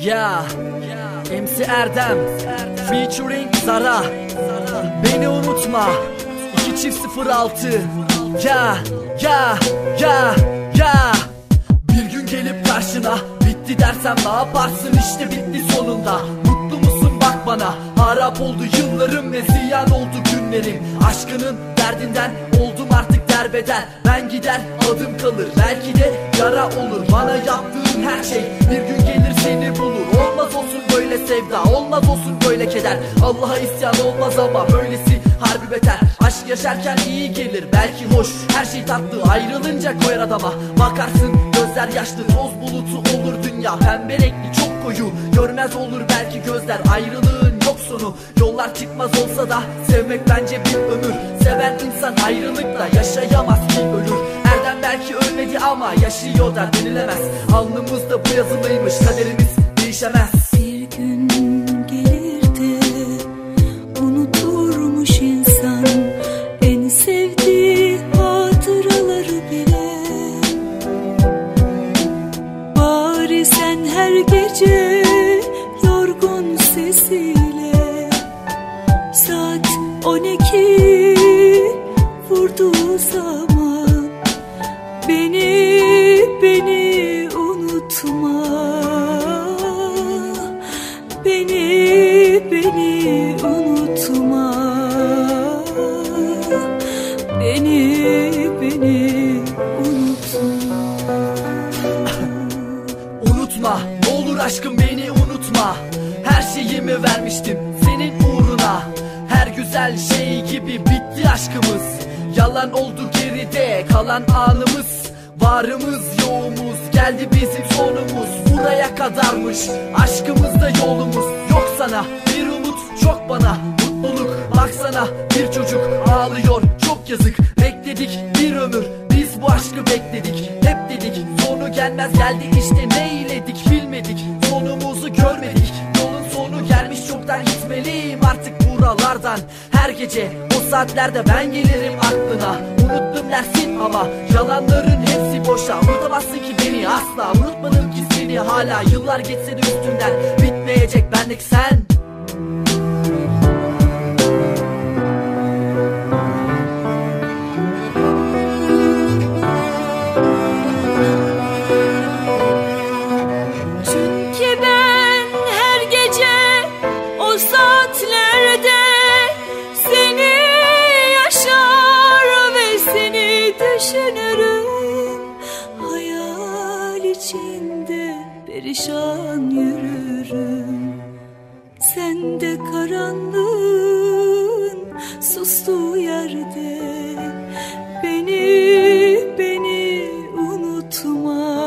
Ya MC Erdem Featuring Zara. Beni unutma. 2 çift 06 Ya ya ya ya Bir gün gelip karşına Bitti dersem ne yaparsın? İşte bitti sonunda. Mutlu musun? Bak bana. Harap oldu yıllarım ve ziyan oldu günlerim. Aşkının derdinden oldum artık derbeder Ben gider adım kalır. Belki de yara olur Bana yaptığın her şey. Bir gün gelir seni bulur Olmaz olsun böyle sevda olmaz olsun böyle keder. Allah'a isyan olmaz ama böylesi harbi beter. Aşk yaşarken iyi gelir belki hoş. Her şey tatlı ayrılınca koyar adama. Bakarsın gözler yaşlı toz bulutu olur dünya. Pembe renkli çok koyu görmez olur belki gözler. Ayrılığın yok sonu. Yollar çıkmaz olsa da Sevmek bence bir ömür. Seven insan ayrılıkla yaşayamaz ki ölür. Erdem belki ölmedi ama yaşıyor da denilemez. Alnımızda bu yazılıymış kaderimiz değişemez. Bir gün gelir de unuturmuş insan. En sevdiği hatıraları bile. Bari sen her gece zaman beni beni unutma. Beni beni unutma. Beni beni unutma. Unutma ne olur aşkım beni unutma. Her şeyimi vermiştim senin uğruna. Her güzel şey gibi bitti aşkımız Yalan oldu geride kalan anımız Varımız yoğumuz. Geldi bizim sonumuz Buraya kadarmış. Aşkımızda yolumuz Yok sana. Bir umut çok bana mutluluk Baksana. Bir çocuk ağlıyor çok yazık. Bekledik bir ömür biz bu aşkı bekledik. Hep dedik sonu gelmez. Geldi işte ne eyledik bilmedik. Sonumuzu görmedik. Yolun sonu gelmiş çoktan gitmeliyim artık buralardan. Her gece saatlerde ben gelirim aklına. Unuttum dersin ama yalanların hepsi boşa. Unutamazsın ki beni asla. Unutmadım ki seni. Hala Yıllar geçse de üstünden bitmeyecek bendeki sen düşünürüm. Hayal içinde perişan yürürüm. Sen de karanlığın sustuğu yerde beni beni unutma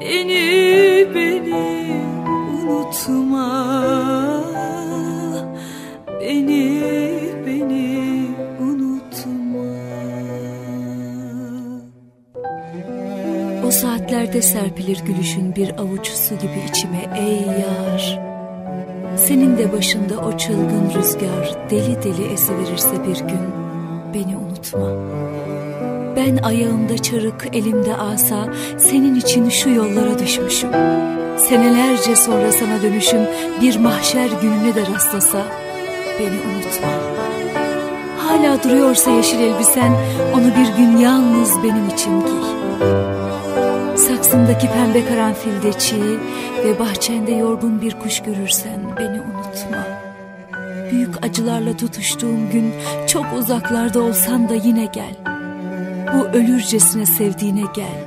beni beni unutma saatlerde serpilir gülüşün bir avuç su gibi içime ey yar. Senin de başında o çılgın rüzgar deli deli esiverirse bir gün beni unutma. Ben ayağımda çarık elimde asa senin için şu yollara düşmüşüm. Senelerce sonra sana dönüşüm bir mahşer gününe de rastlasa beni unutma. Hala duruyorsa yeşil elbisen onu bir gün yalnız benim için giy Saksındaki pembe karanfilde çiğ ve bahçende yorgun bir kuş görürsen beni unutma. Büyük acılarla tutuştuğum gün çok uzaklarda olsan da yine gel. Bu ölürcesine sevdiğine gel.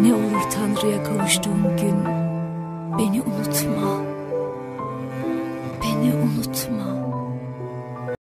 Ne olur Tanrı'ya kavuştuğum gün beni unutma. Beni unutma.